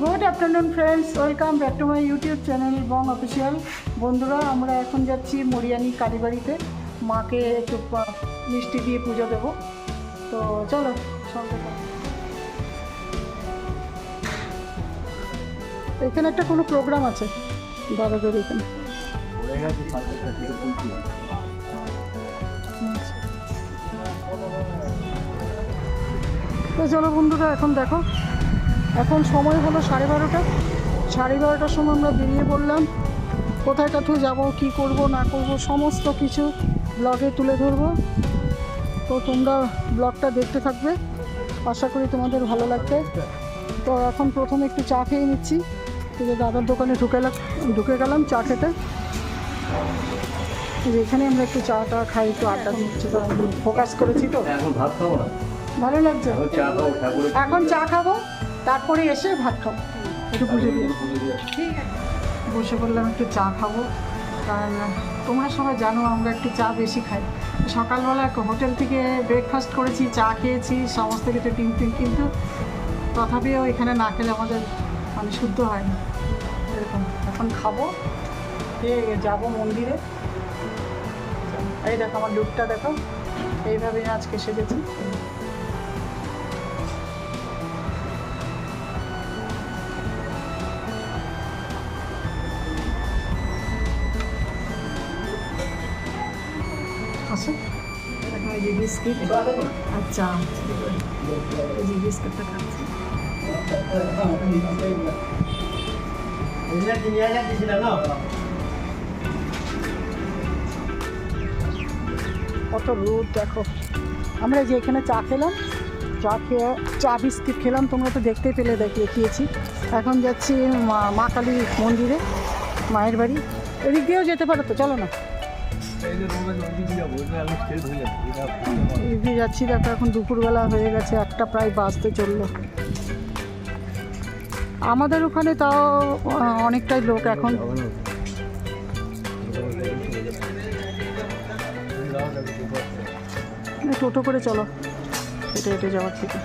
Good afternoon friends, welcome back to my YouTube channel Bong official. বন্ধুরা, আমরা এখন যাচ্ছি মরিয়ানি কালীবাড়িতে। মাকে একটু মিষ্টি দিয়ে পুজো দেবো। তো চলো এখানে একটা কোনো প্রোগ্রাম আছে, দাদাদের এখানে। তো চলো বন্ধুরা, এখন দেখো। এখন সময় হলো সাড়ে বারোটা। সাড়ে বারোটার সময় আমরা বেরিয়ে পড়লাম। কোথায় কোথায় যাব কি করব না করব সমস্ত কিছু ব্লগে তুলে ধরবো। তো তোমরা ব্লগটা দেখতে থাকবে। আশা করি তোমাদের ভালো লাগবে। তো এখন প্রথমে একটু চা খেয়ে নিচ্ছি। যে দাদার দোকানে ঢুকে ঢুকে গেলাম চা খেতে। এখানে আমরা একটু চা টা খাই একটু আড্ডা দিচ্ছি তো ফোকাস করেছি তো এখন ভাত খাব না? ভালো লাগছে। এখন চা খাব? তারপরে এসে ভাত খাব। একটু পুজো দিয়ে ঠিক আছে। বসে বললাম একটু চা খাব। কারণ তোমরা সবাই জানো আমরা একটু চা বেশি খাই। সকালবেলা হোটেল থেকে ব্রেকফাস্ট করেছি চা খেয়েছি সমস্ত কিছু টিম টিম। কিন্তু তথাপিও এখানে না খেলে আমাদের মানে শুদ্ধ হয় না। এরকম। এখন খাব। খেয়ে যাব মন্দিরে। এই দেখো আমার লুকটা দেখো। এইভাবে আজকে সেজেছি। আসো দেখো এই যে বিস্কিট। আচ্ছা এই যে বিস্কিটটা খাচ্ছি। কত রোদ দেখো। আমরা যে এখানে চা খেলাম চা খেয়ে চা বিস্কিট খেলাম তোমরা তো দেখতেই পেলে দেখ দেখিয়েছি। এখন যাচ্ছি মা মা কালী মন্দিরে মায়ের বাড়ি। এদিক দিয়েও যেতে পারো তো চলো না। এদিকে যাচ্ছি, দেখো এখন দুপুরবেলা হয়ে গেছে, একটা প্রায় বাজতে চলল। আমাদের ওখানে তাও অনেকটাই লোক এখন। টোটো করে চলো, হেঁটে হেঁটে যাওয়ার থেকে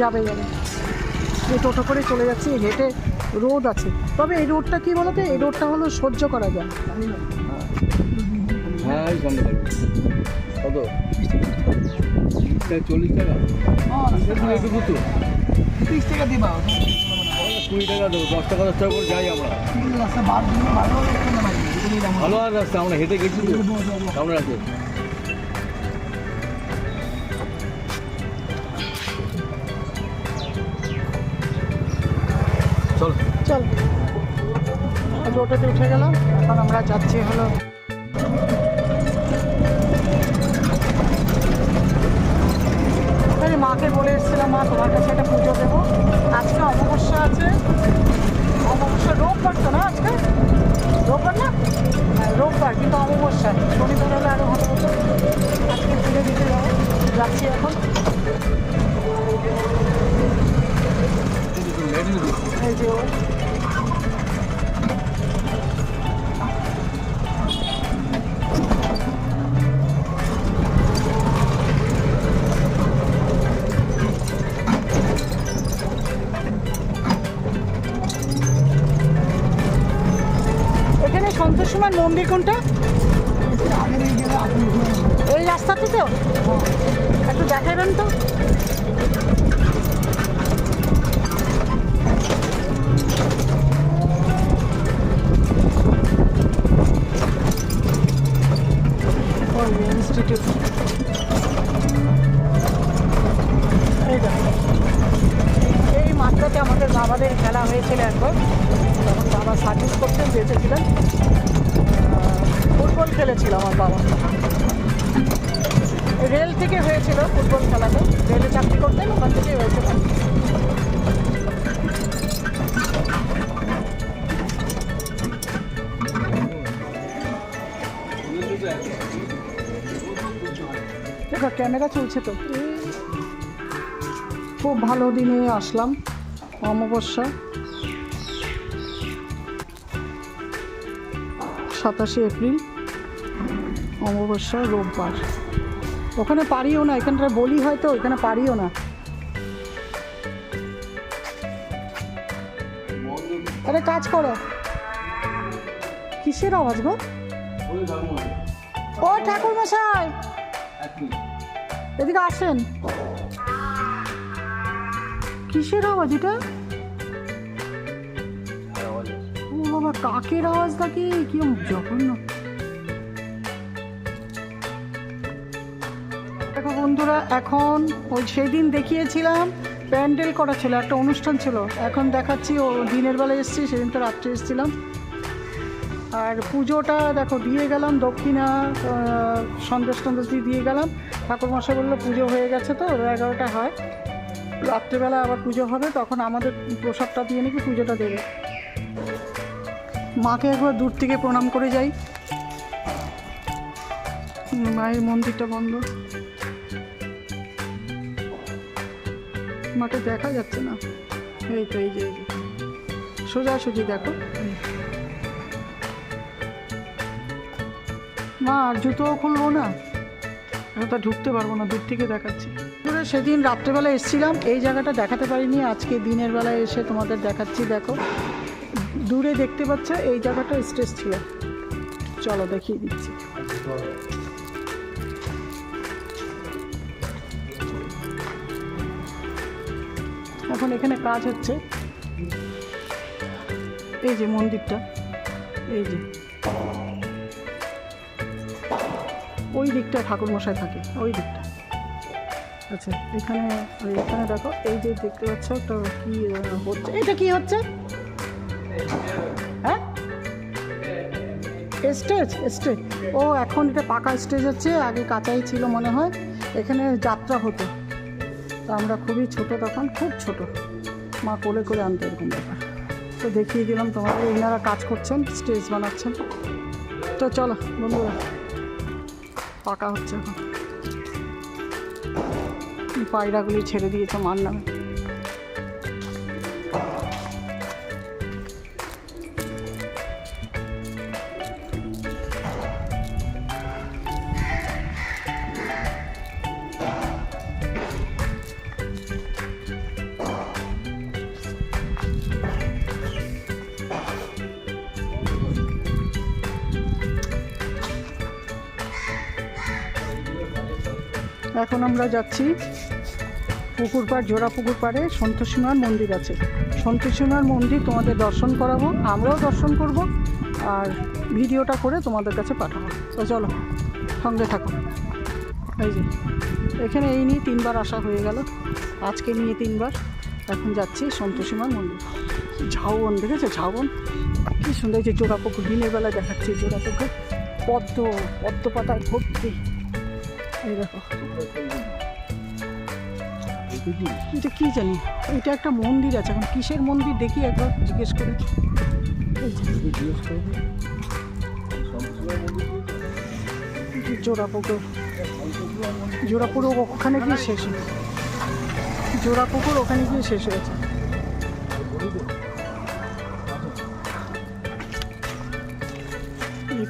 যাবে যাবে। টোটো করে চলে যাচ্ছি, হেঁটে রোদ আছে। তবে এই রোডটা কি বলতো? এই রোডটা হলো সহ্য করা যায়। হ্যাঁ কত? চল্লিশ টাকা। তিরিশ টাকা দিবা কুড়ি টাকা দেবো দশ টাকা দশ টাকা করে যাই আমরা। ভালো রাস্তা আমরা হেঁটে গেছি সামনে আছে। চল। টোটোতে উঠে গেলাম, এখন আমরা যাচ্ছি হলো মাকে বলে এসেছিলাম, মা, তোমার কাছে একটা পুজো দেবো। আজকে অমাবস্যা আছে, অমাবস্যা রোববার মন্দির কোনটা? এই রাস্তাতে তো একটু দেখাবেন তো। ইনস্টিটিউট এই মাঠটাতে আমাদের বাবাদের খেলা হয়েছিল একবার। তখন বাবা সার্ভিস করতেন বেঁচেছিলেন ফুটবল খেলেছিল আমার বাবা। রেল থেকে হয়েছিল ফুটবল খেলাটা। রেলে চাকরি করতেন ওখান থেকে হয়েছিল। দেখো, ক্যামেরা চলছে তো। খুব ভালো দিনে আসলাম, অমাবস্যা। সাতাশে এপ্রিল। অমাবস্যা রোববার। ওখানে পারিও না এখানটা বলি হয় তো এখানে পারিও না। আরে, কাজ করো। কিসের আওয়াজ গো? ও ঠাকুর মশাই এদিকে আসেন। কিসের আওয়াজ এটা? বাবা, কাকের আওয়াজটা কি কি জঘন্য। বন্ধুরা, এখন ওই সেদিন দেখিয়েছিলাম, প্যান্ডেল করা ছিল, একটা অনুষ্ঠান ছিল। এখন দেখাচ্ছি, ও দিনের বেলা এসেছি সেদিন তো রাত্রে এসেছিলাম। আর পুজোটা দেখো, দিয়ে গেলাম দক্ষিণা সন্দেশ টন্দেশ দিয়ে দিয়ে গেলাম। ঠাকুরমশাই বলল, পুজো হয়ে গেছে তো এগারোটা হয়। রাত্রেবেলা আবার পুজো হবে, তখন আমাদের প্রসাদটা দিয়ে নাকি পুজোটা দেবে। মাকে একবার দূর থেকে প্রণাম করে যাই। মায়ের মন্দিরটা বন্ধ। মাকে দেখা যাচ্ছে না। এই তো, এই যে এই যে। সোজাসুজি দেখো। মা, আর জুতোও খুলবো না? ওটা ঢুকতে পারব না, দূর থেকে দেখাচ্ছি। সেদিন রাত্রেবেলা এসেছিলাম, এই জায়গাটা দেখাতে পারিনি, আজকে দিনের বেলায় এসে তোমাদের দেখাচ্ছি, দেখো। দূরে দেখতে পাচ্ছ, এই জায়গাটা স্টেজ ছিল। চলো দেখিয়ে দিচ্ছি। এখন এখানে কাজ হচ্ছে। এই যে মন্দিরটা, এই যে। ওই দিকটা ঠাকুর মশাই থাকে, ওই দিকটা। আচ্ছা এখানে এখানে দেখো, এই যে দেখতে পাচ্ছ একটা কি হচ্ছে। এটা কি হচ্ছে? হ্যাঁ? Stage stage. ও, এখন এটা পাকা স্টেজ হচ্ছে, আগে কাঁচাই ছিল মনে হয়। এখানে যাত্রা হতো। তো আমরা খুবই ছোট তখন, খুব ছোট। মা কোলে করে আনতো এরকম ব্যাপার। তো দেখিয়ে দিলাম তোমাদের, এনারা কাজ করছেন, স্টেজ বানাচ্ছেন। তো চলো, বন্ধুরা, পাকা হচ্ছে এখন। পায়রাগুলি ছেড়ে দিয়েছে মার নামে। এখন আমরা যাচ্ছি পুকুর পাড়, জোড়া পুকুর পাড়ে সন্তোষীমার মন্দির আছে। সন্তোষীমার মন্দির তোমাদের দর্শন করাবো, আমরাও দর্শন করব, আর ভিডিওটা করে তোমাদের কাছে পাঠাবো। তো চলো, সঙ্গে থাকো। এই যে, এখানে এই নিয়ে তিনবার আসা হয়ে গেল। আজকে নিয়ে তিনবার। এখন যাচ্ছি সন্তোষীমার মন্দির। ঝাউবন, দেখেছ ঝাউবন? কি সুন্দর যে জোড়া পুকুর, দিনের বেলা দেখাচ্ছি জোড়া পুকুর। পদ্ম পদ্ম পাতায় ভর্তি। এই দেখো এটা কি জানি, এটা একটা মন্দির আছে, এখন কিসের মন্দির দেখি একবার জিজ্ঞেস করে। জোড়াপুকুর। জোড়াপুর ওখানে গিয়ে শেষ হয় জোড়াপুকুর ওখানে গিয়ে শেষ হয়েছে।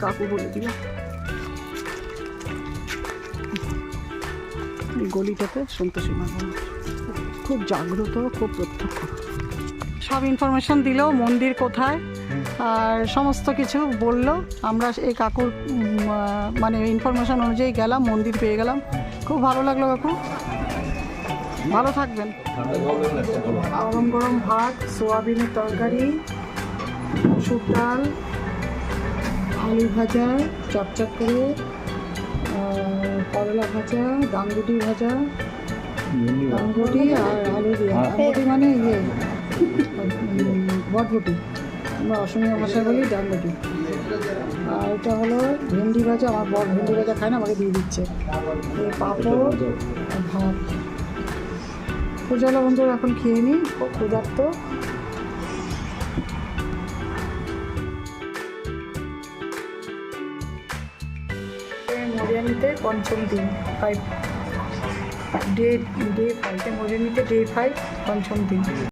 কাকু বলে দিল। গলিটাতে সন্তোষী মা খুব জাগ্রত, খুব প্রত্যক্ষ। সব ইনফরমেশন দিল, মন্দির কোথায়, আর সমস্ত কিছু বলল। আমরা এই কাকুর মানে ইনফরমেশন অনুযায়ী গেলাম, মন্দির পেয়ে গেলাম। খুব ভালো লাগল কাকু। ভালো থাকবেন। গরম গরম ভাত, সোয়াবিনের তরকারি, মসুর ডাল, আলু ভাজা চটচট করে করলা ভাজা গাঙ্গুটি ভাজা গাঙ্গুটি আর আলু দিয়ে। গাঙ্গুটি মানে ইয়ে বটবটি আমরা অসমীয়া ভাষায় বলি ডাঙ্গুটি আর এটা হলো ভেন্ডি ভাজা। আমার বর ভেন্ডি ভাজা খায় না আমাকে দিয়ে দিচ্ছে। পাঁপড় ভাত। তো চলো বন্ধুরা এখন খেয়ে নিই ক্ষুধার্ত। পঞ্চম দিন ফাইভ ডে ডে ফাইভ মরিয়ানিতে ডে ফাইভ পঞ্চম দিন।